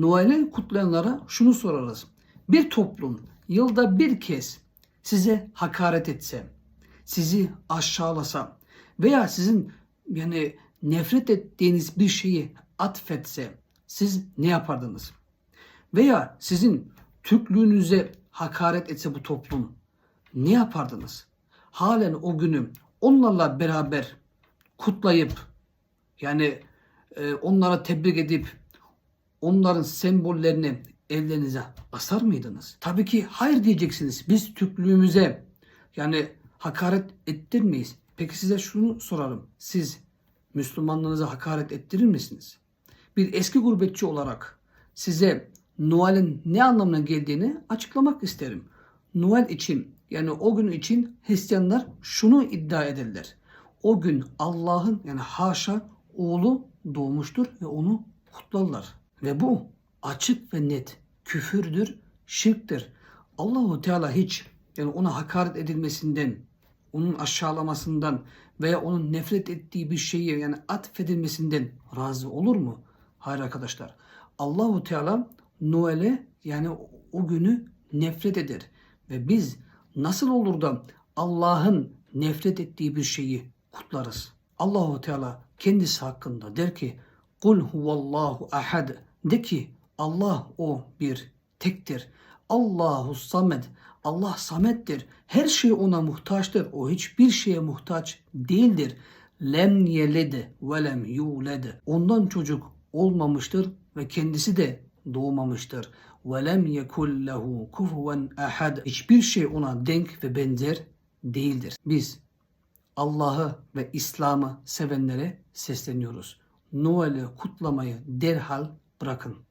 Noel'i kutlayanlara şunu sorarız. Bir toplum yılda bir kez size hakaret etse, sizi aşağılasa veya sizin yani nefret ettiğiniz bir şeyi atfetse siz ne yapardınız? Veya sizin Türklüğünüze hakaret etse bu toplum ne yapardınız? Halen o günü onlarla beraber kutlayıp yani e, onlara tebrik edip onların sembollerini evlerinize asar mıydınız? Tabii ki hayır diyeceksiniz. Biz Türklüğümüze yani hakaret ettirmeyiz. Peki size şunu sorarım. Siz Müslümanlığınıza hakaret ettirir misiniz? Bir eski gurbetçi olarak size Noel'in ne anlamına geldiğini açıklamak isterim. Noel için yani o gün için Hristiyanlar şunu iddia ederler. O gün Allah'ın yani haşa oğlu doğmuştur ve onu kutlarlar. Ve bu açık ve net küfürdür, şirktir. Allahu Teala hiç yani ona hakaret edilmesinden, onun aşağılamasından veya onun nefret ettiği bir şeyi yani atfedilmesinden razı olur mu? Hayır arkadaşlar. Allahu Teala Noel'e yani o günü nefret eder. Ve biz nasıl olur da Allah'ın nefret ettiği bir şeyi kutlarız? Allahu Teala kendisi hakkında der ki Kul huvallahu ahad de ki Allah o bir tektir. Allahu samed. Allah samettir. Her şey ona muhtaçtır. O hiçbir şeye muhtaç değildir. Lem yelede ve lem yulede. Ondan çocuk olmamıştır ve kendisi de doğmamıştır. Ve lem yekul lehu kufuven ahad. Hiçbir şey ona denk ve benzer değildir. Biz Allah'ı ve İslam'ı sevenlere sesleniyoruz. Noel'i kutlamayı derhal bırakın.